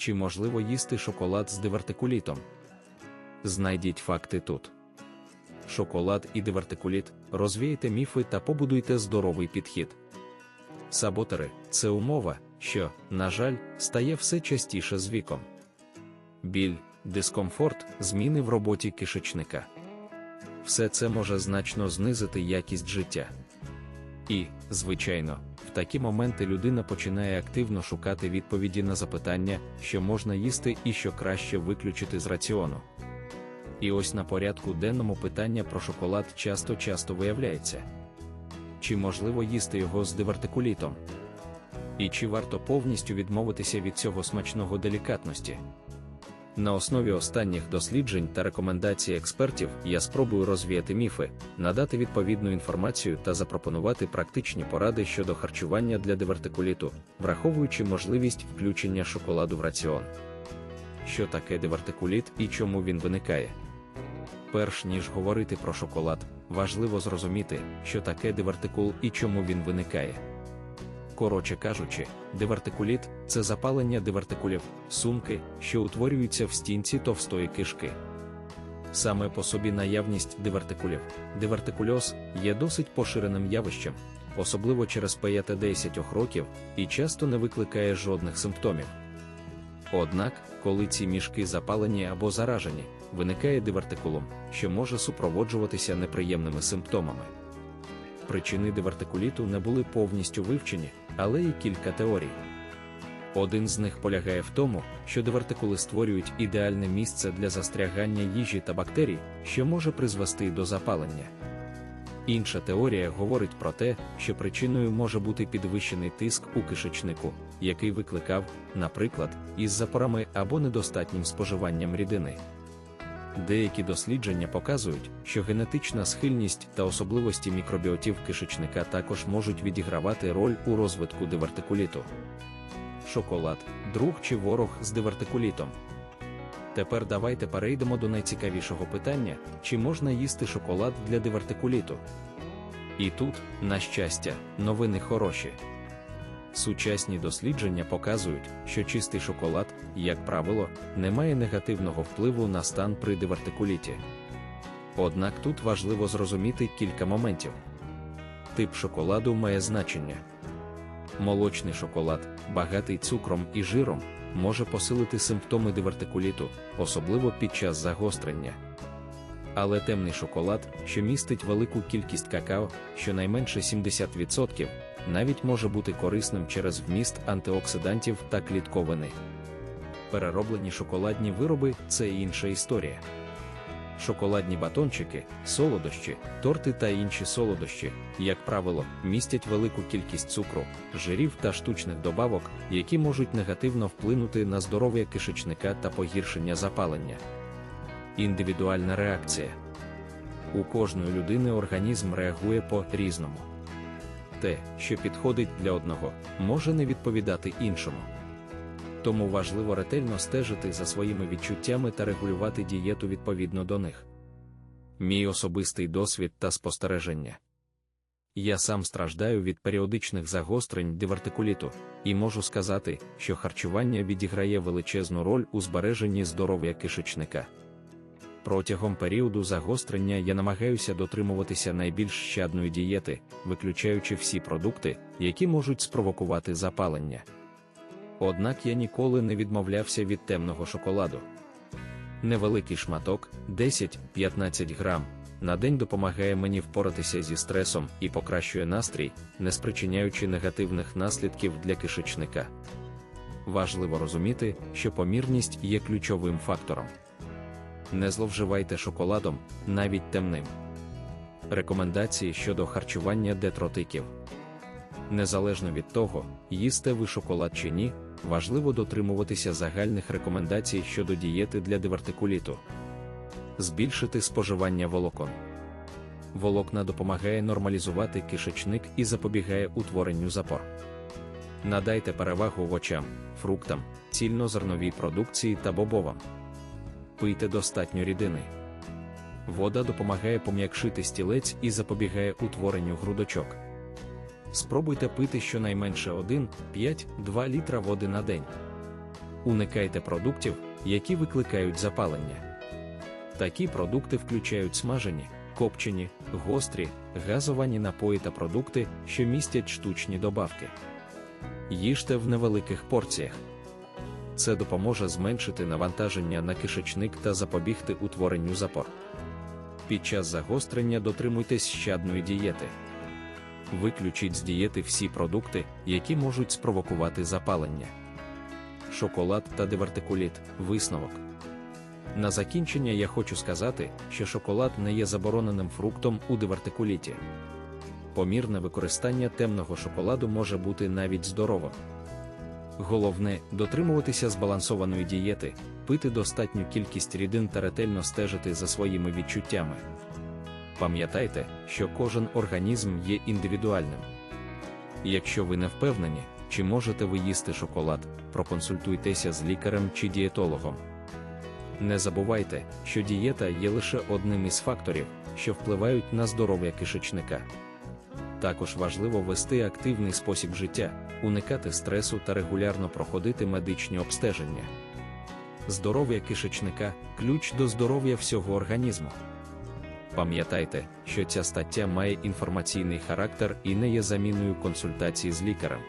Чи можливо їсти шоколад з дивертикулітом? Знайдіть факти тут. Шоколад і дивертикуліт розвієте міфи та побудуйте здоровий підхід. Саботери це умова, що, на жаль, стає все частіше з віком. Біль, дискомфорт, зміни в роботі кишечника. Все це може значно знизити якість життя. І, звичайно, в такі моменти людина починає активно шукати відповіді на запитання, що можна їсти і що краще виключити з раціону. І ось на порядку денному питання про шоколад часто-часто виявляється. Чи можливо їсти його з дивертикулітом? І чи варто повністю відмовитися від цього смачного делікатності? На основі останніх досліджень та рекомендацій експертів я спробую розвіяти міфи, надати відповідну інформацію та запропонувати практичні поради щодо харчування для дивертикуліту, враховуючи можливість включення шоколаду в раціон. Що таке дивертикуліт і чому він виникає? Перш ніж говорити про шоколад, важливо зрозуміти, що таке дивертикул і чому він виникає. Коротше кажучи, дивертикуліт це запалення дивертикулів, сумки, що утворюються в стінці товстої кишки. Саме по собі наявність дивертикулів, дивертикульоз є досить поширеним явищем, особливо через 5-10 років, і часто не викликає жодних симптомів. Однак, коли ці мішки запалені або заражені, виникає дивертикулум, що може супроводжуватися неприємними симптомами. Причини дивертикуліту не були повністю вивчені, але є кілька теорій. Один з них полягає в тому, що дивертикули створюють ідеальне місце для застрягання їжі та бактерій, що може призвести до запалення. Інша теорія говорить про те, що причиною може бути підвищений тиск у кишечнику, який викликав, наприклад, із запорами або недостатнім споживанням рідини. Деякі дослідження показують, що генетична схильність та особливості мікробіотів кишечника також можуть відігравати роль у розвитку дивертикуліту. Шоколад друг чи ворог з дивертикулітом. Тепер давайте перейдемо до найцікавішого питання: чи можна їсти шоколад для дивертикуліту? І тут, на щастя, новини хороші. Сучасні дослідження показують, що чистий шоколад, як правило, не має негативного впливу на стан при дивертикуліті. Однак тут важливо зрозуміти кілька моментів. Тип шоколаду має значення. Молочний шоколад, багатий цукром і жиром, може посилити симптоми дивертикуліту, особливо під час загострення. Але темний шоколад, що містить велику кількість какао, щонайменше 70%, навіть може бути корисним через вміст антиоксидантів та клітковини. Перероблені шоколадні вироби це інша історія. Шоколадні батончики, солодощі, торти та інші солодощі, як правило, містять велику кількість цукру, жирів та штучних добавок, які можуть негативно вплинути на здоров'я кишечника та погіршення запалення. Індивідуальна реакція у кожної людини організм реагує по різному. Те, що підходить для одного, може не відповідати іншому. Тому важливо ретельно стежити за своїми відчуттями та регулювати дієту відповідно до них. Мій особистий досвід та спостереження. Я сам страждаю від періодичних загострень дивертикуліту, і можу сказати, що харчування відіграє величезну роль у збереженні здоров'я кишечника. Протягом періоду загострення я намагаюся дотримуватися найбільш щадної дієти, виключаючи всі продукти, які можуть спровокувати запалення. Однак я ніколи не відмовлявся від темного шоколаду. Невеликий шматок 10-15 грам на день допомагає мені впоратися зі стресом і покращує настрій, не спричиняючи негативних наслідків для кишечника. Важливо розуміти, що помірність є ключовим фактором. Не зловживайте шоколадом, навіть темним. Рекомендації щодо харчування детротиків. Незалежно від того, їсте ви шоколад чи ні, важливо дотримуватися загальних рекомендацій щодо дієти для дивертикуліту. Збільшити споживання волокон. Волокна допомагає нормалізувати кишечник і запобігає утворенню запор. Надайте перевагу овочам, фруктам, цільнозерновій продукції та бобовам. Пийте достатньо рідини. Вода допомагає пом'якшити стілець і запобігає утворенню грудочок. Спробуйте пити щонайменше 1-5-2 літра води на день. Уникайте продуктів, які викликають запалення. Такі продукти включають смажені, копчені, гострі, газовані напої та продукти, що містять штучні добавки. Їжте в невеликих порціях. Це допоможе зменшити навантаження на кишечник та запобігти утворенню запор. Під час загострення дотримуйтесь щадної дієти. Виключіть з дієти всі продукти, які можуть спровокувати запалення. Шоколад та дивертикуліт висновок. На закінчення я хочу сказати, що шоколад не є забороненим фруктом у дивертикуліті. Помірне використання темного шоколаду може бути навіть здоровим. Головне дотримуватися збалансованої дієти, пити достатню кількість рідин та ретельно стежити за своїми відчуттями. Пам'ятайте, що кожен організм є індивідуальним. Якщо ви не впевнені, чи можете ви їсти шоколад, проконсультуйтеся з лікарем чи дієтологом. Не забувайте, що дієта є лише одним із факторів, що впливають на здоров'я кишечника. Також важливо вести активний спосіб життя, уникати стресу та регулярно проходити медичні обстеження. Здоров'я кишечника ключ до здоров'я всього організму. Пам'ятайте, що ця стаття має інформаційний характер і не є заміною консультації з лікарем.